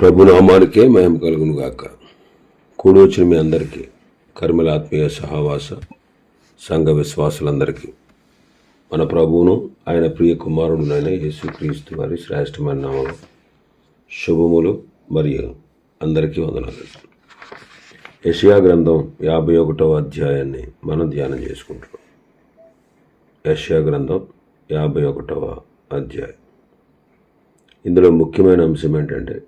ప్రభునామానికే మహిమ కలుగును గాక కూడి వచ్చిన మీ అందరికీ కర్మల ఆత్మీయ సహవాస సంఘ విశ్వాసులందరికీ. మన ప్రభువును ఆయన ప్రియ కుమారుడునైన యేసుక్రీస్తు వారి శ్రేష్టమైన నామం శుభములు మరియు అందరికీ వందనాలు. యషియా గ్రంథం యాభై ఒకటవ అధ్యాయాన్ని మనం ధ్యానం చేసుకుంటున్నాం. యషియా గ్రంథం యాభై ఒకటవ అధ్యాయం. ఇందులో ముఖ్యమైన అంశం ఏంటంటే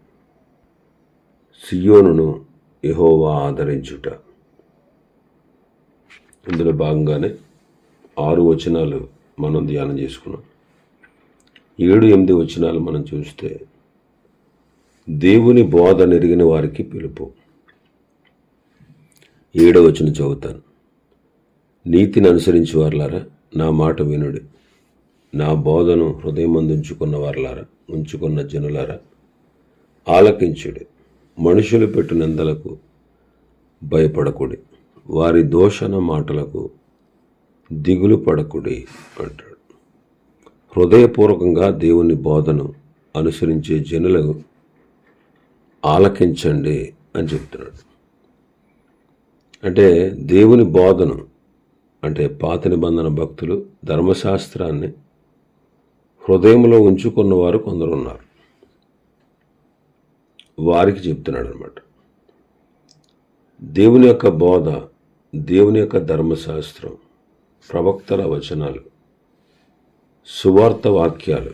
సియోనును ఎహోవా ఆదరించుట. ఇందులో భాగంగానే ఆరు వచనాలు మనం ధ్యానం చేసుకున్నాం. ఏడు ఎనిమిది వచనాలు మనం చూస్తే దేవుని బోధ నెరిగిన వారికి పిలుపు. ఏడో వచనం చదువుతాను. నీతిని అనుసరించి వారులారా నా మాట వినుడి. నా బోధను హృదయం ఉంచుకున్న వారులారా ఉంచుకున్న జనులారా ఆలకించుడి. మనుషులు పెట్టు నిందలకు భయపడకుడి. వారి దోషణ మాటలకు దిగులు పడకుడి అంటాడు. హృదయపూర్వకంగా దేవుని బోధను అనుసరించే జనులకు ఆలకించండి అని చెప్తున్నాడు. అంటే దేవుని బోధను అంటే పాత నిబంధన భక్తులు ధర్మశాస్త్రాన్ని హృదయంలో ఉంచుకున్నవారు కొందరు ఉన్నారు. వారికి చెప్తున్నాడు అనమాట దేవుని యొక్క బోధ దేవుని యొక్క ధర్మశాస్త్రం ప్రవక్తల వచనాలు సువార్త వాక్యాలు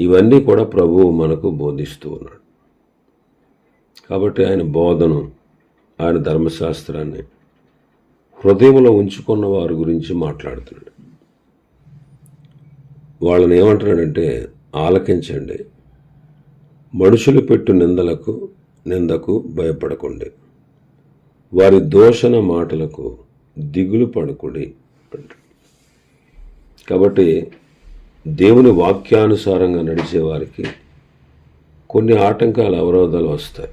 ఇవన్నీ కూడా ప్రభువు మనకు బోధిస్తూ ఉన్నాడు. కాబట్టి ఆయన బోధను ఆయన ధర్మశాస్త్రాన్ని హృదయంలో ఉంచుకున్న వారి గురించి మాట్లాడుతున్నాడు. వాళ్ళని ఏమంటున్నాడంటే ఆలకించండి. మనుషులు పెట్టు నిందలకు నిందకు భయపడకండి. వారి దోషణ మాటలకు దిగులు పడకుడి. కాబట్టి దేవుని వాక్యానుసారంగా నడిచే వారికి కొన్ని ఆటంకాలు అవరోధాలు వస్తాయి.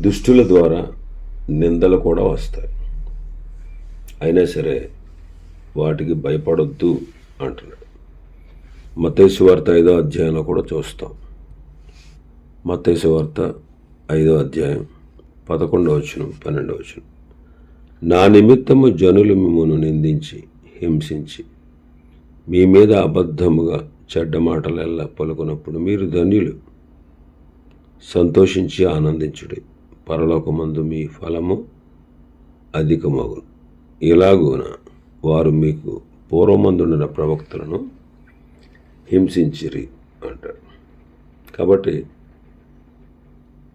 దుష్టుల ద్వారా నిందలు కూడా వస్తాయి. అయినా సరే వాటికి భయపడొద్దు అంటున్నాడు. మతేసు వార్త ఐదో అధ్యాయంలో కూడా చూస్తాం. మతేసు వార్త ఐదో అధ్యాయం పదకొండవ వచనం పన్నెండవ వచనం. నా నిమిత్తము జనులు మిమ్మల్ని నిందించి హింసించి మీ మీద అబద్ధముగా చెడ్డ మాటలెల్లా పలుకున్నప్పుడు మీరు ధన్యులు. సంతోషించి ఆనందించుడి. పరలోకమందు మీ ఫలము అధికమగును. ఇలాగున వారు మీకు పూర్వమందుండిన ప్రవక్తలను హింసించిరి అంటారు. కాబట్టి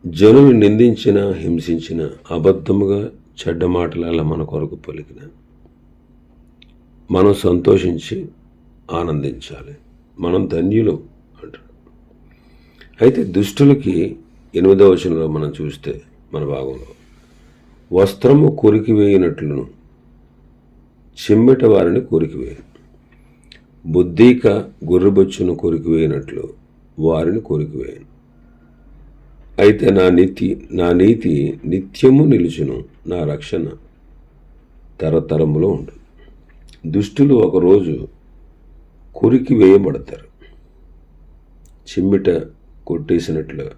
జనులు నిందించిన హింసించిన అబద్ధముగా చెడ్డ మాటల మన కొరకు పలికిన మనం సంతోషించి ఆనందించాలి. మనం ధన్యులు అంటారు. అయితే దుష్టులకి ఎనిమిదవ వచనంలో మనం చూస్తే మన భాగంలో వస్త్రము కొరికివేయినట్లును చిమ్మెట వారిని కొరికివేయను. బుద్ధీక గుర్రబొచ్చును కొరికివేయనట్లు వారిని కొరికివేయను. అయితే నా నీతి నా నీతి నిత్యము నిలుచును నా రక్షణ తరతరములో ఉంటుంది దుష్టులు ఒకరోజు కొరికి వేయబడతారు చిమ్మిట కొట్టేసినట్లుగా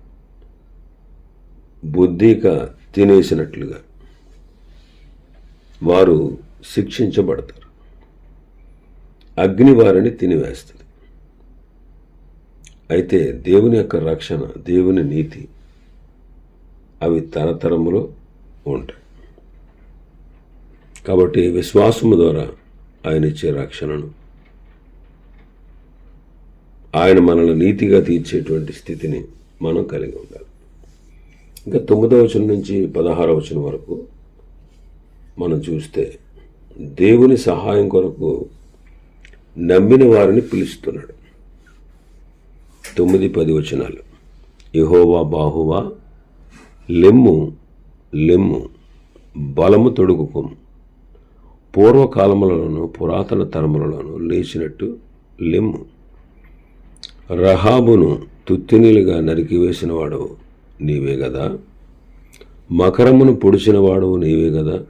బుద్ధిక తినేసినట్లుగా వారు శిక్షించబడతారు. అగ్ని వారిని తినివేస్తుంది. అయితే దేవుని యొక్క రక్షణ దేవుని నీతి అవి తరతరములో ఉంటాయి. కాబట్టి విశ్వాసము ద్వారా ఆయన ఇచ్చే రక్షణను ఆయన మనల్ని నీతిగా తీర్చేటువంటి స్థితిని మనం కలిగి ఉండాలి. ఇంకా తొమ్మిదవ వచనం నుంచి పదహారవ వచనం వరకు మనం చూస్తే దేవుని సహాయం కొరకు నమ్మిన వారిని పిలుస్తున్నాడు. తొమ్మిది పది వచనాలు. యహోవా బాహువా లెమ్ము లెమ్ము బలము తొడుగుకోము పూర్వకాలములలోను పురాతన తరములలోను లేచినట్టు లెమ్ము. రహాబును తుత్తినీలుగా నరికివేసినవాడు నీవే కదా మకరమును పొడిచినవాడు నీవే కదా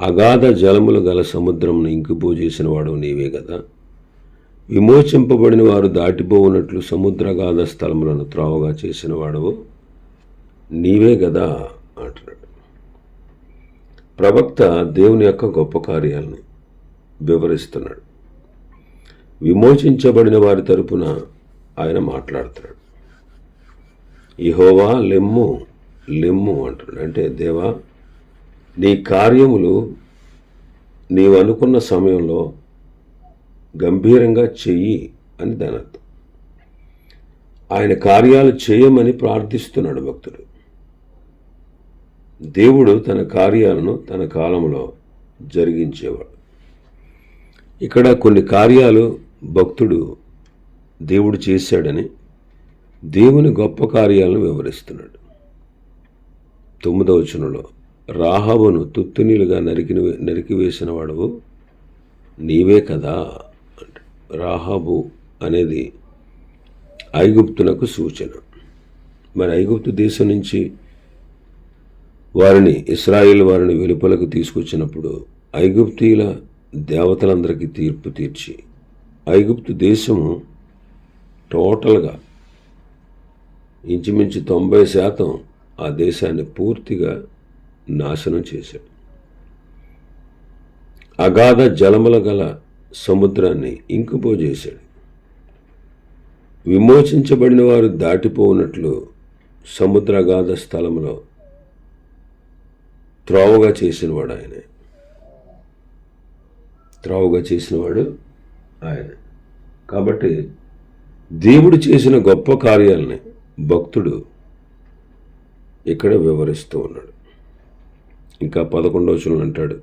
అగాధ జలములు గల సముద్రమును ఇంకిపోజేసినవాడు నీవే కదా విమోచింపబడిన వారు దాటిపోవునట్లు సముద్రగాధ స్థలములను త్రోవగా చేసిన వాడవు నీవే కదా అంటున్నాడు. ప్రవక్త దేవుని యొక్క గొప్ప కార్యాలను వివరిస్తున్నాడు. విమోచించబడిన వారి తరపున ఆయన మాట్లాడుతున్నాడు. ఇహోవా లెమ్ము లెమ్ము అంటున్నాడు. అంటే దేవా నీ కార్యములు నీవు అనుకున్న సమయంలో గంభీరంగా చెయ్యి అని దాని ఆయన కార్యాలు చేయమని ప్రార్థిస్తున్నాడు భక్తుడు. దేవుడు తన కార్యాలను తన కాలంలో జరిగించేవాడు. ఇక్కడ కొన్ని కార్యాలు భక్తుడు దేవుడు చేశాడని దేవుని గొప్ప కార్యాలను వివరిస్తున్నాడు. తొమ్మిదవ రాహవును తుత్తునీలుగా నరికిన నరికివేసిన వాడవు నీవే కదా రాహాబు అనేది ఐగుప్తునకు సూచన. మరి ఐగుప్తు దేశం నుంచి వారిని ఇస్రాయిల్ వారిని వెలుపలకు తీసుకొచ్చినప్పుడు ఐగుప్తీల దేవతలందరికీ తీర్పు తీర్చి ఐగుప్తు దేశము టోటల్గా ఇంచుమించు తొంభై శాతం ఆ దేశాన్ని పూర్తిగా నాశనం చేశాడు. అగాధ జలముల గల సముద్రాన్ని ఇంకుపోజేశాడు విమోచించబడిన వారు దాటిపోనట్లు సముద్ర అగాధ స్థలంలో త్రోవగా చేసినవాడు ఆయనే. త్రోవగా చేసినవాడు ఆయన. కాబట్టి దేవుడు చేసిన గొప్ప కార్యాలని భక్తుడు ఇక్కడ వివరిస్తూ ఉన్నాడు. ఇంకా పదకొండవచనం అంటాడు.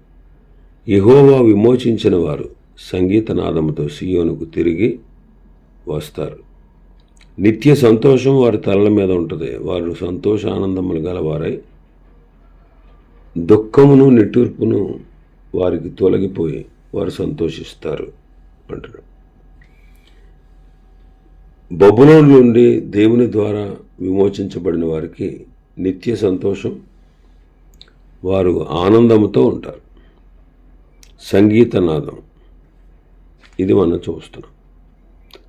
యహోవా విమోచించిన వారు సంగీతనాదముతో సియోనుకు తిరిగి వస్తారు. నిత్య సంతోషం వారి తలల మీద ఉంటుంది. వారు సంతోష ఆనందములు గలవారై దుఃఖమును నిట్టూర్పును వారికి తొలగిపోయి వారు సంతోషిస్తారు అంటారు బబులో నుండి దేవుని ద్వారా విమోచించబడిన వారికి నిత్య సంతోషం వారు ఆనందంతో ఉంటారు. సంగీతనాదం. ఇది మనం చూస్తున్నాం.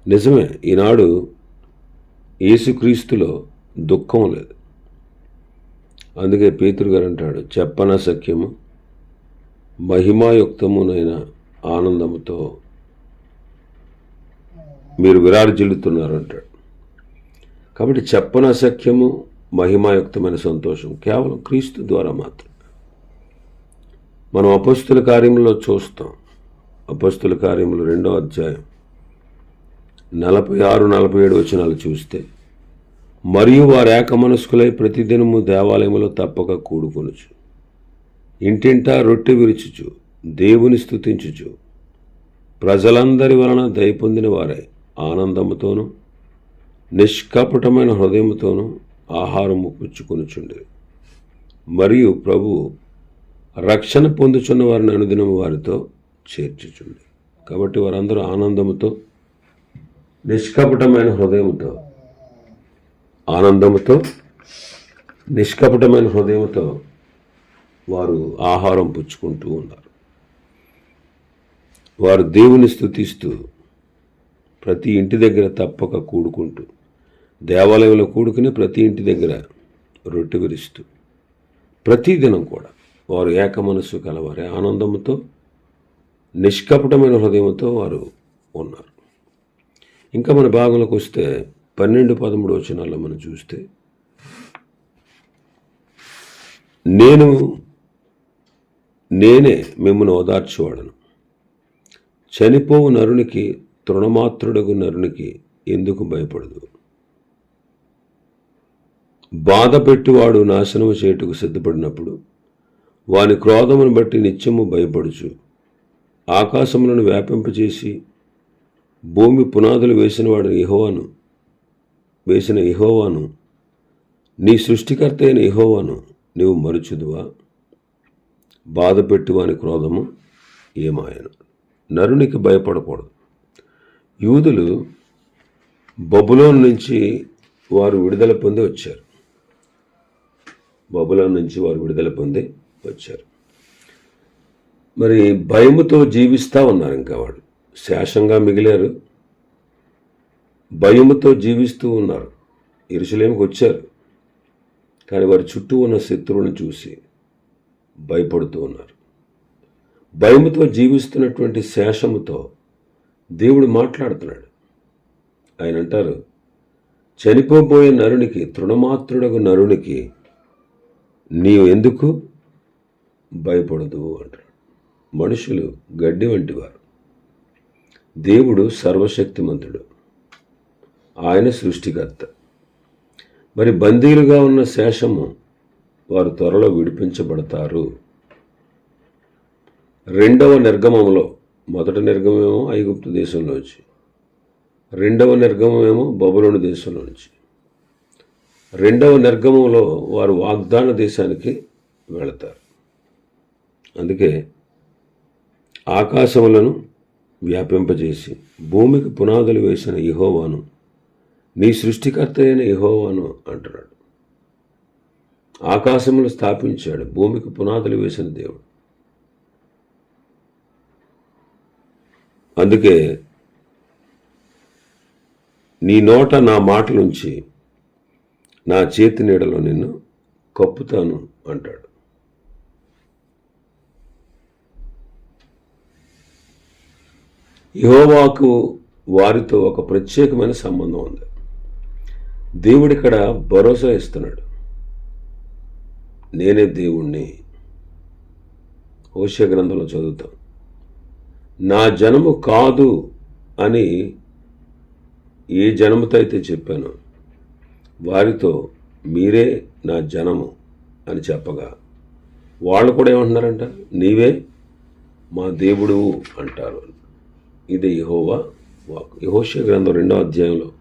నిజమే ఈనాడు యేసుక్రీస్తులో దుఃఖం లేదు. అందుకే పేతురు గారు అంటాడు చెప్పన సఖ్యము? మహిమాయుక్తమునైన ఆనందముతో మీరు విరార్జిల్లుతున్నారు అంటాడు. కాబట్టి చెప్పన సఖ్యము మహిమాయుక్తమైన సంతోషం కేవలం క్రీస్తు ద్వారా మాత్రం మనం అపస్తుల కార్యంలో చూస్తాం. అపస్తుల కార్యములు రెండో అధ్యాయం నలభై ఆరు నలభై ఏడు వచనాలు చూస్తే మరియు వారు ఏకమనస్కులై ప్రతిదినము దేవాలయములో తప్పక కూడుకొనుచు. ఇంటింటా రొట్టె విరుచుచు దేవుని స్థుతించుచు ప్రజలందరి వలన దయ పొందిన ఆనందముతోనూ నిష్కపటమైన హృదయముతోనూ ఆహారము పుచ్చుకొనుచుండే మరియు ప్రభు రక్షణ పొందుచున్న వారిని అనుదినము వారితో చేర్చుచుండి. కాబట్టి వారందరూ ఆనందముతో నిష్కపటమైన హృదయముతో ఆనందముతో నిష్కపటమైన హృదయముతో వారు ఆహారం పుచ్చుకుంటూ ఉన్నారు. వారు దేవుని స్థుతిస్తూ ప్రతి ఇంటి దగ్గర తప్పక కూడుకుంటూ దేవాలయంలో కూడుకుని ప్రతి ఇంటి దగ్గర రొట్టె విరుస్తూ ప్రతిదినం కూడా వారు ఏక మనస్సు కలవారి ఆనందంతో నిష్కపటమైన హృదయంతో వారు ఉన్నారు. ఇంకా మన భాగంలోకి వస్తే పన్నెండు పదమూడు వచనాల్లో మనం చూస్తే నేను నేనే మిమ్మల్ని ఓదార్చేవాడను. చనిపోవు నరునికి తృణమాత్రుడగు నరునికి ఎందుకు భయపడదు? బాధ పెట్టువాడు నాశనం చేయుటకు సిద్ధపడినప్పుడు వాని క్రోధమును బట్టి నిత్యము భయపడుచు. ఆకాశములను వ్యాపింపచేసి భూమి పునాదులు వేసిన వాడు ఇహోవాను వేసిన ఇహోవాను నీ సృష్టికర్త అయిన ఇహోవాను నీవు మరుచుదువా? బాధ పెట్టి వాని క్రోధము ఏమాయను. నరునికి భయపడకూడదు. యూదులు బబులోన్ నుంచి వారు విడుదల పొంది వచ్చారు. బబులోన్ నుంచి వారు విడుదల పొంది వచ్చారు. మరి భయముతో జీవిస్తూ ఉన్నారు ఇంకా వాళ్ళు. శేషంగా మిగిలారు. భయముతో జీవిస్తూ ఉన్నారు. ఇరుసలేమికి వచ్చారు. కానీ వారి చుట్టూ ఉన్న శత్రువులను చూసి భయపడుతూ ఉన్నారు. భయముతో జీవిస్తున్నటువంటి శేషముతో దేవుడు మాట్లాడుతున్నాడు. ఆయన అంటారు చనిపోబోయే నరునికి తృణమాత్రుడగు నరునికి నీవు ఎందుకు భయపడదు అంటాడు. మనుషులు గడ్డి వంటివారు దేవుడు సర్వశక్తిమంతుడు. ఆయన సృష్టికర్త. మరి బందీలుగా ఉన్న శేషము వారు త్వరలో విడిపించబడతారు. రెండవ నిర్గమంలో మొదటి నిర్గమేమో ఐగుప్తు దేశంలో నుంచి రెండవ నిర్గమేమో బబులోని దేశంలో నుంచి రెండవ నిర్గమంలో వారు వాగ్దాన దేశానికి వెళతారు. అందుకే ఆకాశములను వ్యాపింపజేసి భూమికి పునాదులు వేసిన యహోవాను నీ సృష్టికర్త అయిన యహోవాను అంటున్నాడు. ఆకాశములు స్థాపించాడు భూమికి పునాదులు వేసిన దేవుడు. అందుకే నీ నోట నా మాటలుంచి నా చేతి నీడలో నిన్ను కప్పుతాను అంటాడు. యహోవాకు వారితో ఒక ప్రత్యేకమైన సంబంధం ఉంది. దేవుడు ఇక్కడ భరోసా ఇస్తున్నాడు. నేనే దేవుణ్ణి. ఓష గ్రంథంలో చదువుతాం. నా జనము కాదు అని ఏ జనముతో అయితే చెప్పానో వారితో మీరే నా జనము అని చెప్పగా వాళ్ళు కూడా ఏమంటున్నారంట? నీవే మా దేవుడు అంటారు. ఇది యహోవా వాక్ యహోష గ్రంథం రెండో అధ్యాయంలో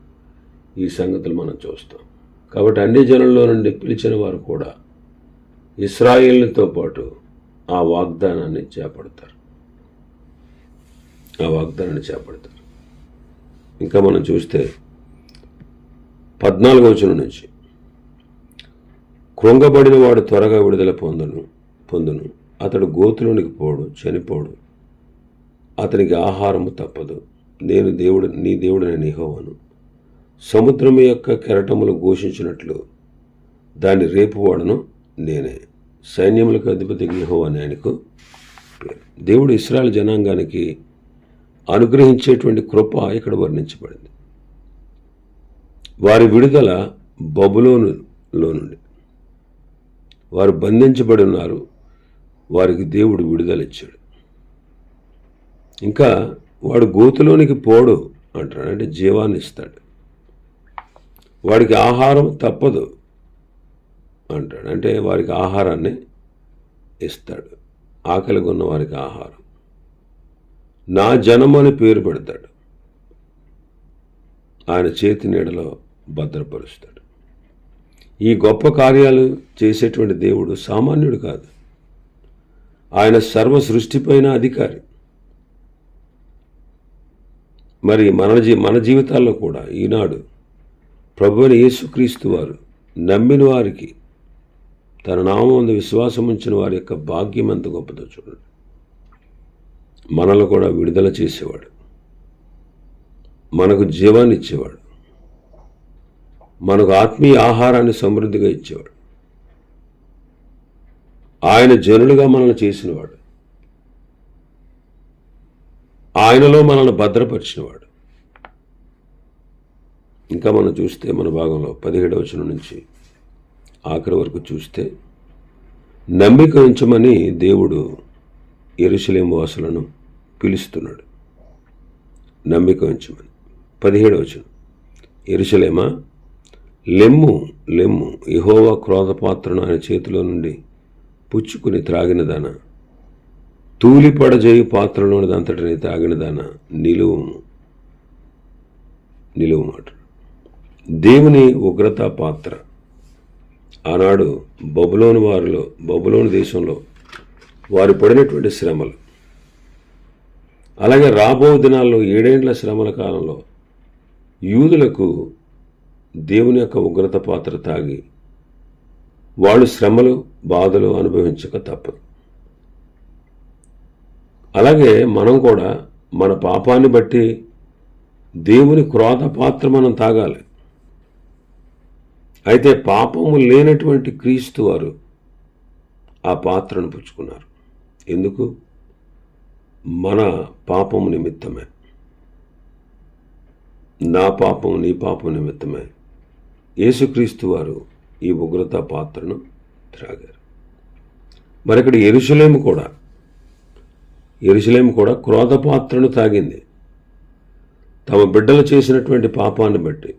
ఈ సంగతులు మనం చూస్తాం. కాబట్టి అన్ని జనంలో నుండి పిలిచిన వారు కూడా ఇస్రాయిల్తో పాటు ఆ వాగ్దానాన్ని చేపడతారు. ఆ వాగ్దానాన్ని చేపడతారు. ఇంకా మనం చూస్తే పద్నాలుగవ వచనం నుంచి కృంగబడిన వాడు త్వరగా విడుదల పొందను పొందును. అతడు గోతులోనికి పోడు చనిపోడు. అతనికి ఆహారము తప్పదు. నేను దేవుడు నీ దేవుడని నిహోవను సముద్రము యొక్క కెరటములు ఘోషించినట్లు దాన్ని రేపువాడను నేనే. సైన్యములకు అధిపతి యెహోవా అని ఆయనకు పేరు. దేవుడు ఇస్రాయల్ జనాంగానికి అనుగ్రహించేటువంటి కృప ఇక్కడ వర్ణించబడింది. వారి విడుదల బబులోనులో నుండి. వారు బంధించబడి ఉన్నారు. వారికి దేవుడు విడుదల ఇచ్చాడు. ఇంకా వాడు గోతులోనికి పోడు అంటాడు అంటే జీవాన్ని ఇస్తాడు. వాడికి ఆహారం తప్పదు అంటాడు. అంటే వారికి ఆహారాన్ని ఇస్తాడు. ఆకలిగా ఉన్న వారికి ఆహారం. నా జనం అని పేరు పెడతాడు. ఆయన చేతి నీడలో భద్రపరుస్తాడు. ఈ గొప్ప కార్యాలు చేసేటువంటి దేవుడు సామాన్యుడు కాదు. ఆయన సర్వ సృష్టిపైన అధికారి. మరి మన జీ మన జీవితాల్లో కూడా ఈనాడు ప్రభువైన యేసుక్రీస్తు వారు నమ్మిన వారికి తన నామందు విశ్వాసం ఉంచిన వారి యొక్క భాగ్యం ఎంత గొప్పదో చూడండి. మనల్ని కూడా విడుదల చేసేవాడు. మనకు జీవాన్ని ఇచ్చేవాడు. మనకు ఆత్మీయ ఆహారాన్ని సమృద్ధిగా ఇచ్చేవాడు. ఆయన జనులుగా మనల్ని చేసినవాడు. ఆయనలో మనల్ని భద్రపరిచినవాడు. ఇంకా మనం చూస్తే మన భాగంలో పదిహేడవ వచనం నుంచి ఆఖరి వరకు చూస్తే నమ్మిక ఉంచమని దేవుడు ఎరుసలేం వాసులను పిలుస్తున్నాడు. నమ్మిక ఉంచమని పదిహేడవ వచనం. ఎరుసలేమా లెమ్ము లెమ్ము యహోవా క్రోధపాత్రను ఆయన చేతిలో నుండి పుచ్చుకుని త్రాగినదాన తూలిపడజేయి పాత్రలోని అంతటిని తాగినదాన నిలువుము నిలువు మాట. దేవుని ఉగ్రత పాత్ర. ఆనాడు బబులోని వారిలో బబులోని దేశంలో వారు పడినటువంటి శ్రమలు. అలాగే రాబో దినాల్లో ఏడేండ్ల శ్రమల కాలంలో యూదులకు దేవుని యొక్క ఉగ్రత పాత్ర తాగి వాళ్ళు శ్రమలు బాధలు అనుభవించక తప్పదు. అలాగే మనం కూడా మన పాపాన్ని బట్టి దేవుని క్రోధ పాత్ర మనం తాగాలి. అయితే పాపము లేనటువంటి క్రీస్తు వారు ఆ పాత్రను పుచ్చుకున్నారు. ఎందుకు? మన పాపము నిమిత్తమే. నా పాపం నీ పాపం నిమిత్తమే. యేసుక్రీస్తు వారు ఈ ఉగ్రత పాత్రను త్రాగారు. మరి ఇక్కడ ఎరుసలేము కూడా ఎరుసలేం కూడా క్రోధ పాత్రను తాగింది. తమ బిడ్డలు చేసినటువంటి పాపాన్ని బట్టి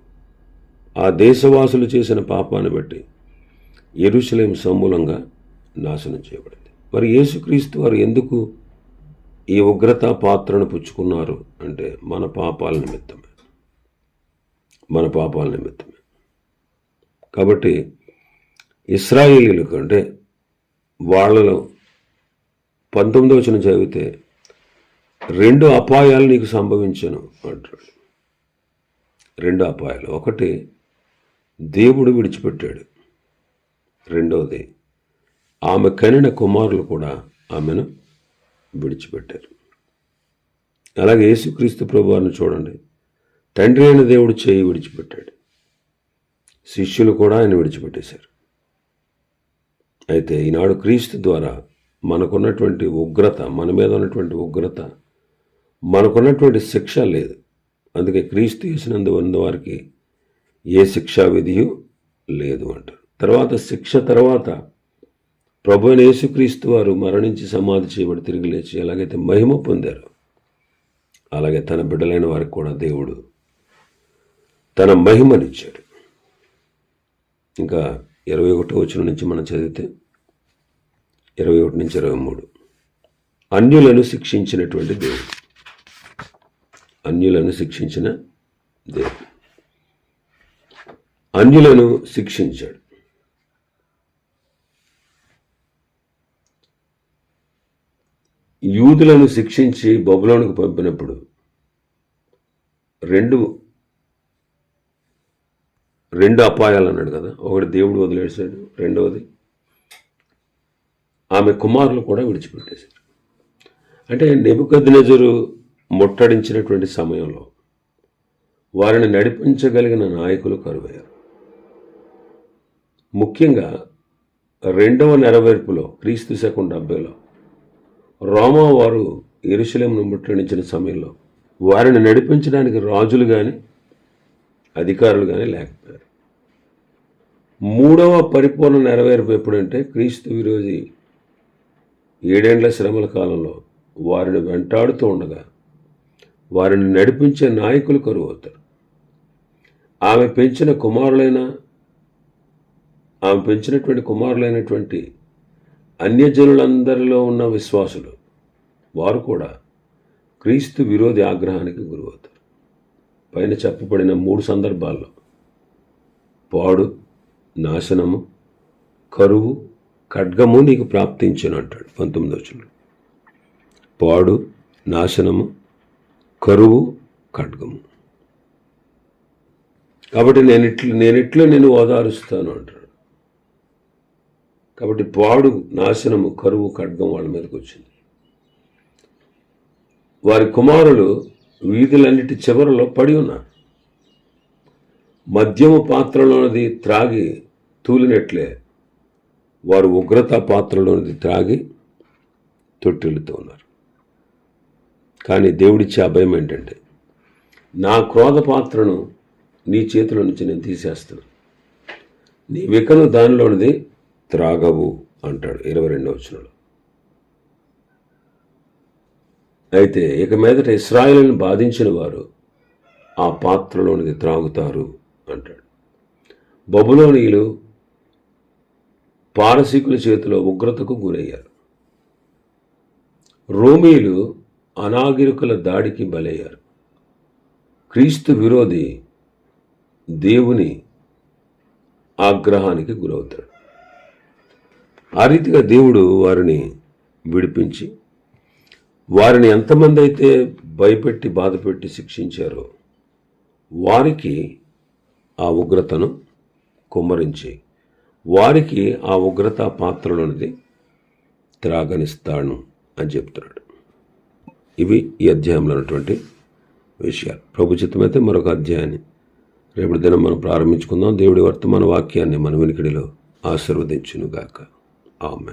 ఆ దేశవాసులు చేసిన పాపాన్ని బట్టి ఎరుసలేం సమూలంగా నాశనం చేయబడింది. మరి యేసుక్రీస్తు వారు ఎందుకు ఈ ఉగ్రత పాత్రను పుచ్చుకున్నారు అంటే మన పాపాల నిమిత్తమే. మన పాపాల నిమిత్తమే. కాబట్టి ఇస్రాయేలీలకు అంటే వాళ్ళలో పంతొమ్మిదవ వచ్చిన చదివితే రెండు అపాయాలు నీకు సంభవించను అంటాడు. రెండు అపాయాలు. ఒకటి దేవుడు విడిచిపెట్టాడు. రెండవది ఆమె కనిన కుమారులు కూడా ఆమెను విడిచిపెట్టారు. అలాగే యేసుక్రీస్తు ప్రభువారిని చూడండి. తండ్రి అయిన దేవుడు చేయి విడిచిపెట్టాడు. శిష్యులు కూడా ఆయన విడిచిపెట్టేశారు. అయితే ఈనాడు క్రీస్తు ద్వారా మనకున్నటువంటి ఉగ్రత మన మీద ఉన్నటువంటి ఉగ్రత మనకున్నటువంటి శిక్ష లేదు. అందుకే క్రీస్తు చేసినందు ఉన్న వారికి ఏ శిక్షా విధియు లేదు అంటారు తర్వాత శిక్ష తర్వాత ప్రభు యేసుక్రీస్తు వారు మరణించి సమాధి చేయబడి తిరిగి లేచి ఎలాగైతే మహిమ పొందారు అలాగే తన బిడ్డలైన వారికి కూడా దేవుడు తన మహిమనిచ్చాడు. ఇంకా ఇరవై ఒకటో వచ్చిన నుంచి మనం చదివితే ఇరవై ఒకటి నుంచి ఇరవై మూడు. అన్యులను శిక్షించినటువంటి దేవుడు. అన్యులను శిక్షించిన దేవుడు. అన్యులను శిక్షించాడు. యూదులను శిక్షించి బబులోనికి పంపినప్పుడు రెండు రెండు అపాయాలు అన్నాడు కదా. ఒకటి దేవుడు వదిలేసాడు రెండవది ఆమె కుమారులు కూడా విడిచిపెట్టేశారు. అంటే నెబుకద్నెజరు ముట్టడించినటువంటి సమయంలో వారిని నడిపించగలిగిన నాయకులు కరువయ్యారు. ముఖ్యంగా రెండవ నెరవేర్పులో క్రీస్తు శకం డెబ్బైలో రోమా వారు ఎరుశలేంను ముట్టడించిన సమయంలో వారిని నడిపించడానికి రాజులు కానీ అధికారులు కానీ లేకపోయారు. మూడవ పరిపూర్ణ నెరవేర్పు ఎప్పుడంటే క్రీస్తు విరోధి ఏడేండ్ల శ్రమల కాలంలో వారిని వెంటాడుతూ ఉండగా వారిని నడిపించే నాయకులు కరువు అవుతారు ఆమె పెంచిన కుమారులైన ఆమె పెంచినటువంటి కుమారులైనటువంటి అన్యజనులందరిలో ఉన్న విశ్వాసులు వారు కూడా క్రీస్తు విరోధి ఆగ్రహానికి గురవుతారు. పైన చెప్పబడిన మూడు సందర్భాల్లో పాడు నాశనము కరువు ఖడ్గము నీకు ప్రాప్తించను అంటాడు పంతొమ్మిదో వచనంలో. పాడు నాశనము కరువు ఖడ్గము. కాబట్టి నేను ఇట్లు నేను ఇట్లా నేను ఓదారుస్తాను అంటాడు. కాబట్టి పాడు నాశనము కరువు ఖడ్గం వాళ్ళ మీదకి వచ్చింది. వారి కుమారులు వీధులన్నిటి చివరలో పడి ఉన్నారు. మద్యము పాత్రలోనిది త్రాగి తూలినట్లే వారు ఉగ్రత పాత్రలోనిది త్రాగి తొట్టిల్లుతూ ఉన్నారు. కానీ దేవుడిచ్చే అభయం ఏంటంటే నా క్రోధ పాత్రను నీ చేతిలో నుంచి నేను తీసేస్తున్నాను నీ వికను దానిలోనిది త్రాగవు అంటాడు ఇరవై రెండవ వచనంలో. అయితే ఇక మీదట ఇస్రాయిల్ని బాధించిన వారు ఆ పాత్రలోనిది త్రాగుతారు అంటాడు. బబులోనీయులు పారసీకుల చేతిలో ఉగ్రతకు గురయ్యారు. రోమీలు అనాగరికుల దాడికి బలయ్యారు. క్రీస్తు విరోధి దేవుని ఆగ్రహానికి గురవుతాడు. ఆ రీతిగా దేవుడు వారిని విడిపించి వారిని ఎంతమంది అయితే భయపెట్టి బాధపెట్టి శిక్షించారో వారికి ఆ ఉగ్రతను కుమ్మరించి వారికి ఆ ఉగ్రత పాత్రలోనిది త్రాగనిస్తాను అని చెప్తున్నాడు. ఇవి ఈ అధ్యాయంలో ఉన్నటువంటి విషయాలు. ప్రభు చిత్తమైతే మరొక అధ్యాయాన్ని రేపటి దినం మనం ప్రారంభించుకుందాం. దేవుడి వర్తమాన వాక్యాన్ని మన వినికిడిలో ఆశీర్వదించునుగాక. ఆమె